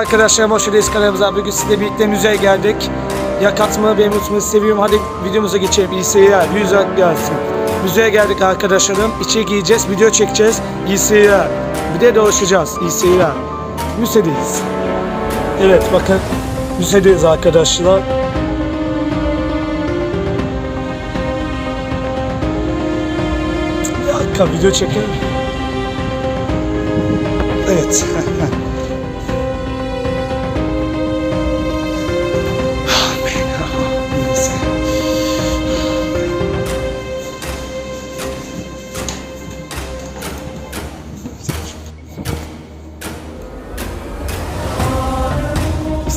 Arkadaşlar, hoş geldiniz kanalımıza. Bugün sizle birlikte müzeye geldik. Ya katmayı beğenmeyi unutmayın, seviyorum. Hadi videomuza geçelim. İyi seyirler, yüz gelsin. Müzeye geldik arkadaşlarım. İçeri giyeceğiz, video çekeceğiz. İyi seyirler. Bir de dolaşacağız. İyi seyirler. Müzedeyiz. Evet bakın, müzedeyiz arkadaşlar. Bir dakika video çekelim. Evet.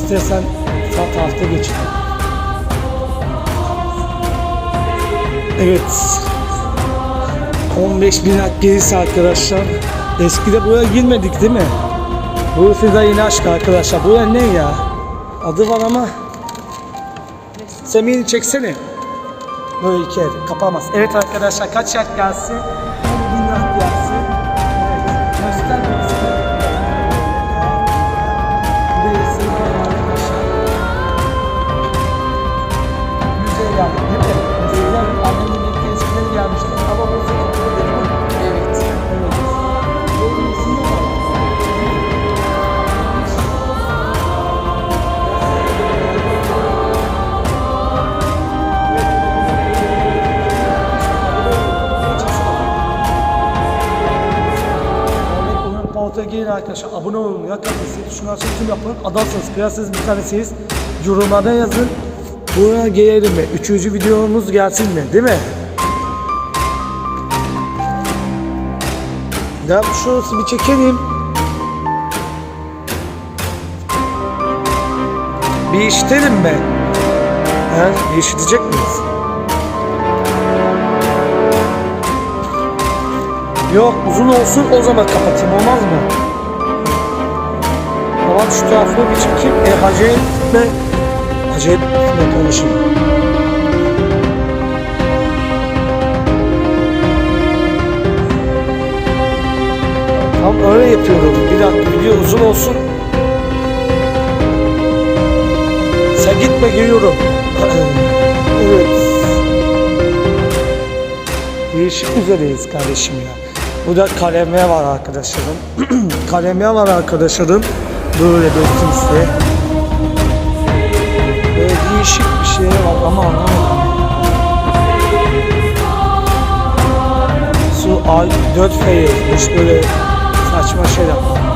İstersen sağ tarafta geç. Evet. 15 bin gerisi arkadaşlar. Eskide buraya girmedik değil mi? Burası da yeni aşk arkadaşlar. Buraya ne ya? Adı var ama. Semih'i çeksene. Böyle iki el. Kapamaz. Evet arkadaşlar kaç yak gelsin? Yapın. Adamsınız. Kıyasınız bir tanesiyiz. Yorumlarda yazın. Buraya gelelim mi? Üçüncü videomuz gelsin mi? Değil mi? Ya şurası bir çekelim. Bir işitelim mi? He? Bir işitecek miyiz? Yok uzun olsun o zaman kapatayım olmaz mı? Tamam şu tarafını bir çekeyim. E. Hacı etme konuşayım. Tam öyle yapıyorum. Bir dakika video uzun olsun. Sen gitme geliyorum. evet. Değişik üzereyiz kardeşim ya. Burada kaleme var arkadaşlarım. kaleme var arkadaşlarım. Böyle döktüm size. Böyle değişik bir şey var ama anlamadım. Su 4 F yazmış böyle saçma şeyler.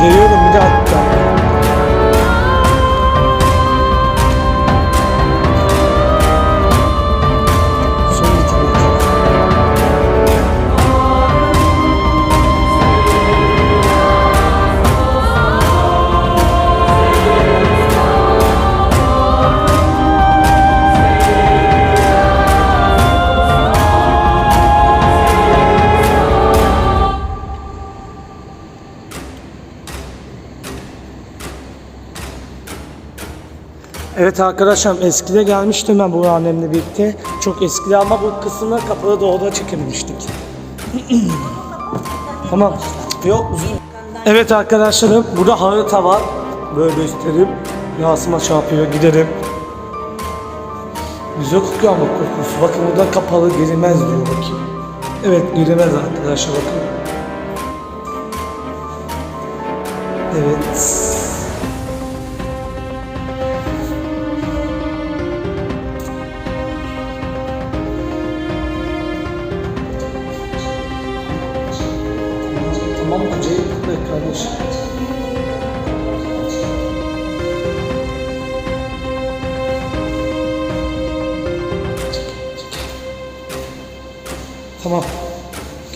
Geliyorum Evet arkadaşlar eskide gelmiştim ben bu annemle birlikte. Çok eskide ama bu kısımlar kapalı doğuda çekilmiştik. tamam. Yok uzun. Evet arkadaşlarım burada harita var. Böyle göstereyim. Yansıma çarpıyor giderim. Güzel kokuyor ama kokusu. Bakın burada kapalı girilmez diyor bakayım. Evet girilmez arkadaşlar bakın. Evet.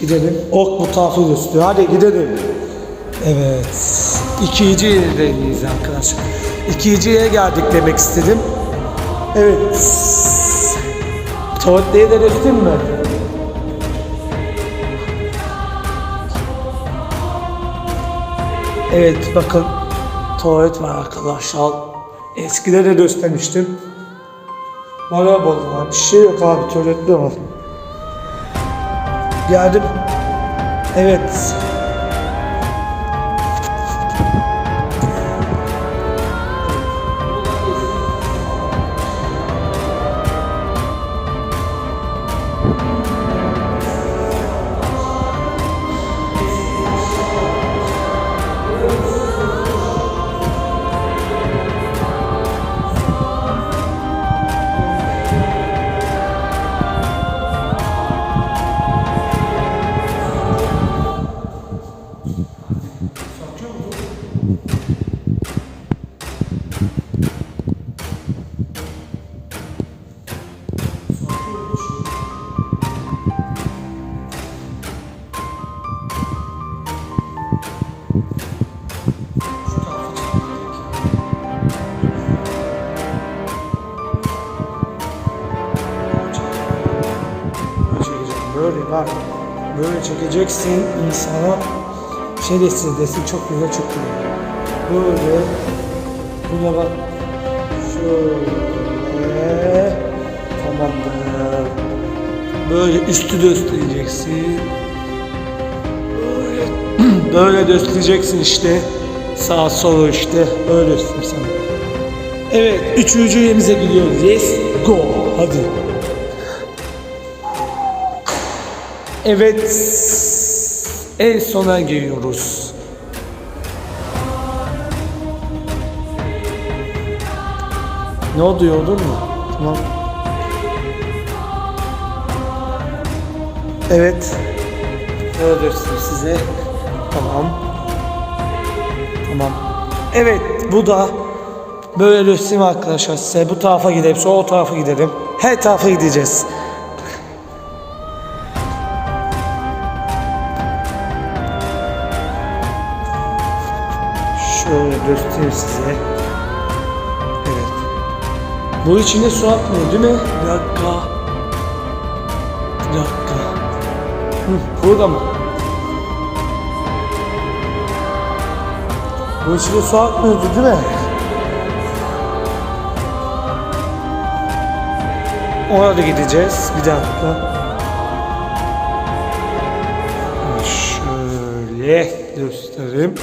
Gidelim. Ok bu tarafı gösteriyor. Hadi gidelim. Evet. İkinci yerdeyiz arkadaşlar. İkinciye geldik demek istedim. Evet. Tuvaletliğe de geçtin mi? Evet bakın tuvalet var arkadaşlar. Eskide de göstermiştim. Merhaba var. Bir şey yok abi tuvalette var. Geldim. Evet. Bak. Böyle çekeceksin insana şerefsiz desin çok güzel çok güzel. Böyle buna bak. Şöyle tamamdır. Böyle üstü göstereceksin. Böyle böyle göstereceksin işte. Sağ solu işte. Böyle göstereyim sana. Evet, üçüncü yerimize gidiyoruz. Yes, go. Hadi. Evet, en sona geliyoruz. Ne oluyor olur mu? Tamam. Evet. Böyle göstereyim size. Tamam. Tamam. Evet, bu da böyle göstereyim arkadaşlar size. Bu tarafa gidelim, sonra o tarafa gidelim. Her tarafa gideceğiz. Göstereyim size. Evet. Bu içinde su akmıyor değil mi? Bir dakika. Bir dakika. Hı, burada mı? Bu içinde su akmıyordu değil mi? Orada gideceğiz. Bir dakika. Şöyle göstereyim.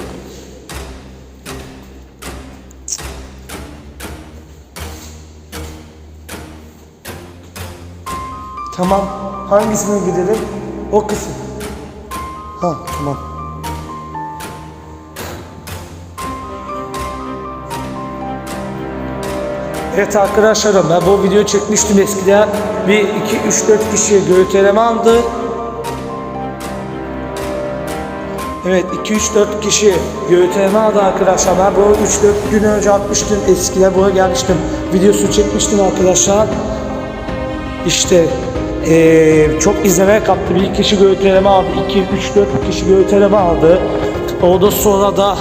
Tamam. Hangisine gidelim? O kısım. Ha tamam. Evet arkadaşlarım ben bu videoyu çekmiştim eskiden. Bir, iki, üç, dört kişi görüntüleme aldı. Evet 2-3-4 kişi görüntüleme aldı arkadaşlar. Ben bu 3-4 gün önce atmıştım. Eskiden buraya gelmiştim. Videosunu çekmiştim arkadaşlar. İşte eee, çok izleme kaptı. Bir kişi görüntüleme aldı. 2, 3, 4 kişi görüntüleme aldı. Ondan sonra da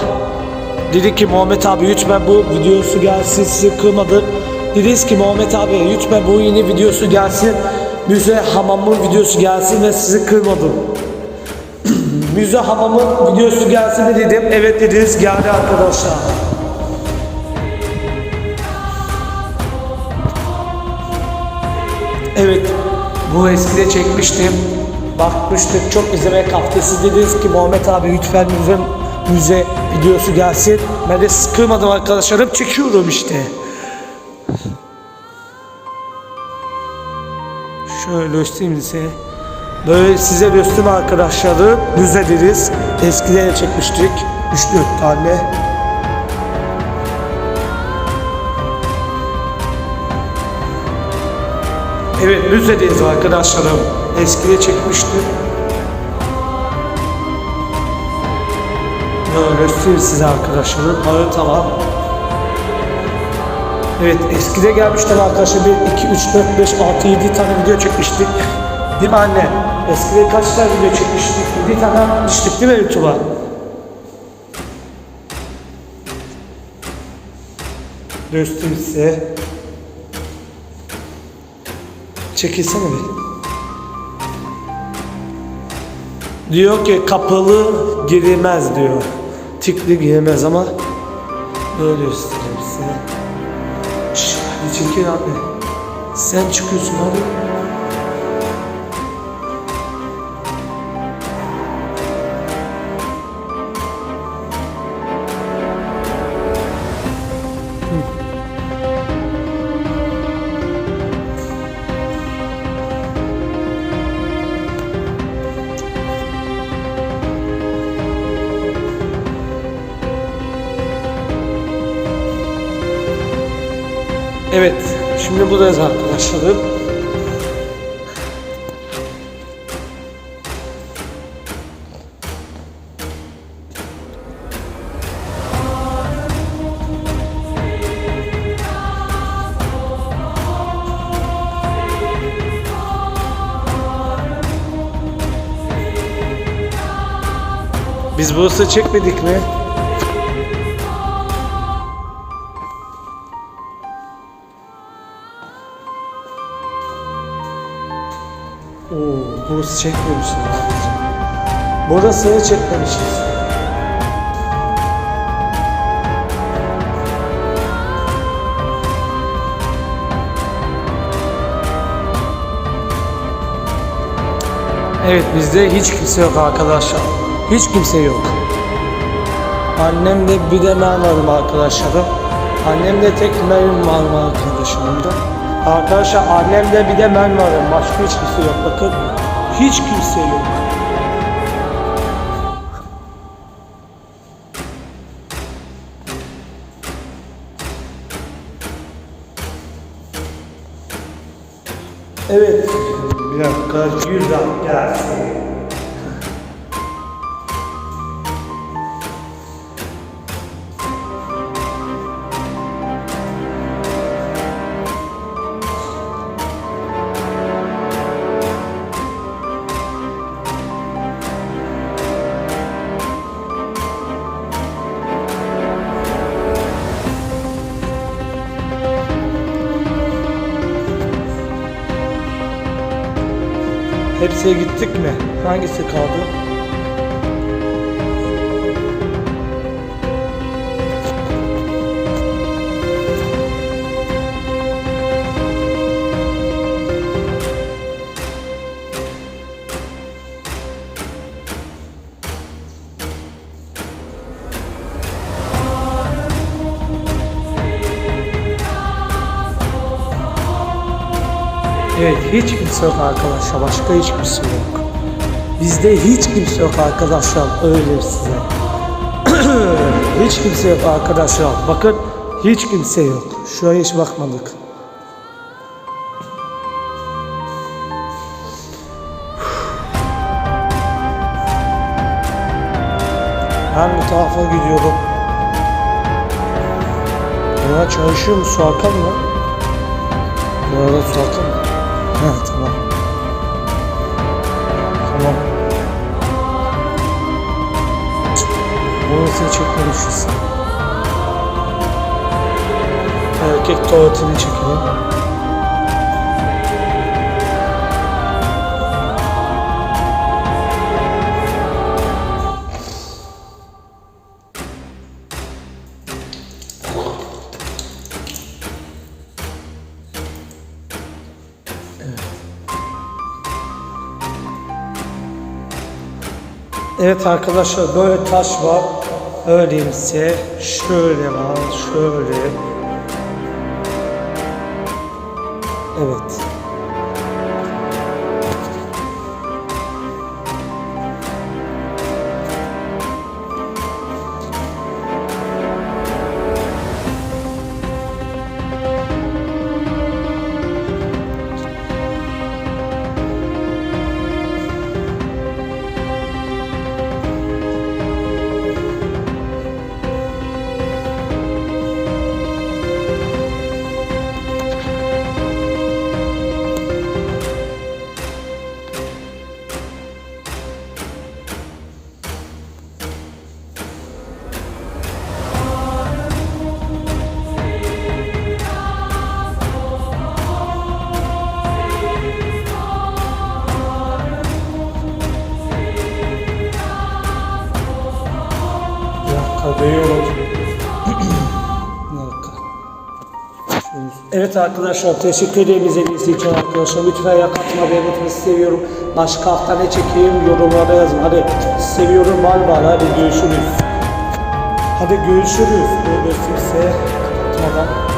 dedi ki Muhammed abi lütfen bu videosu gelsin sizi kırmadı. Dediniz ki Muhammed abi lütfen bu yeni videosu gelsin. Müze hamamın videosu gelsin ve sizi kırmadım. Müze hamamın videosu gelsin mi dedim. Evet dediniz geldi arkadaşlar. Evet, bu eskide çekmiştim. Bakmıştık, çok izlemeye kaptı. Siz dediniz ki Muhammed abi lütfen müze, müze videosu gelsin. Ben de sıkılmadım arkadaşlarım, çekiyorum işte. Şöyle göstereyim size. Böyle size göstereyim arkadaşlarım. Müze deriz. Eskiden de çekmiştik. 3-4 tane. Evet müzedeyiz arkadaşlarım. Eskide çekmiştim. Böyle göstereyim size arkadaşlarım. Harita var. Evet eskide gelmişler arkadaşlar. 1, 2, 3, 4, 5, 6, 7 tane video çekmiştik. Değil mi anne? Eskide kaç tane video çekmiştik? 7 tane atmıştık değil mi YouTube'a? Göstereyim size. Çekilsene bir. Diyor ki kapalı girilmez diyor. tikli giyemez ama böyle göstereyim size. Şş, hadi çekil abi. Sen çıkıyorsun hadi. Evet, şimdi buradayız arkadaşlarım. Biz burası çekmedik mi? Burası çekmemişiz abicim. Burasını çekmemişiz. Evet bizde hiç kimse yok arkadaşlar. Hiç kimse yok. Annem de bir de ben varım arkadaşlarım. Annem de tek benim varım arkadaşlarım da. Arkadaşlar annemde bir de ben varım. Başka hiç kimse yok. Bakın hiç kimse yok. Evet. Bir dakika. Yüzden gelsin. Gittik mi? Hangisi kaldı? Kimse yok arkadaşlar. Başka hiç kimse yok. Bizde hiç kimse yok arkadaşlar. Öyle size. hiç kimse yok arkadaşlar. Bakın hiç kimse yok. Şuraya hiç bakmadık. Hangi tarafa gidiyorum? Ya çalışıyor mu? Su akan mı? Su akan mı? Ha Burası çekmemişiz. Erkek tuvaletini çekelim. Evet arkadaşlar böyle taş var. Öyleyse şöyle var, şöyle. Evet. Evet arkadaşlar teşekkür ederim izlediğiniz için arkadaşlar. Lütfen yakatmamayı unutmayın. Seviyorum. Başka hafta ne çekeyim yorumlarda yazın. Hadi seviyorum var var. Hadi görüşürüz. Hadi görüşürüz. Böyle kimse kapatmadan.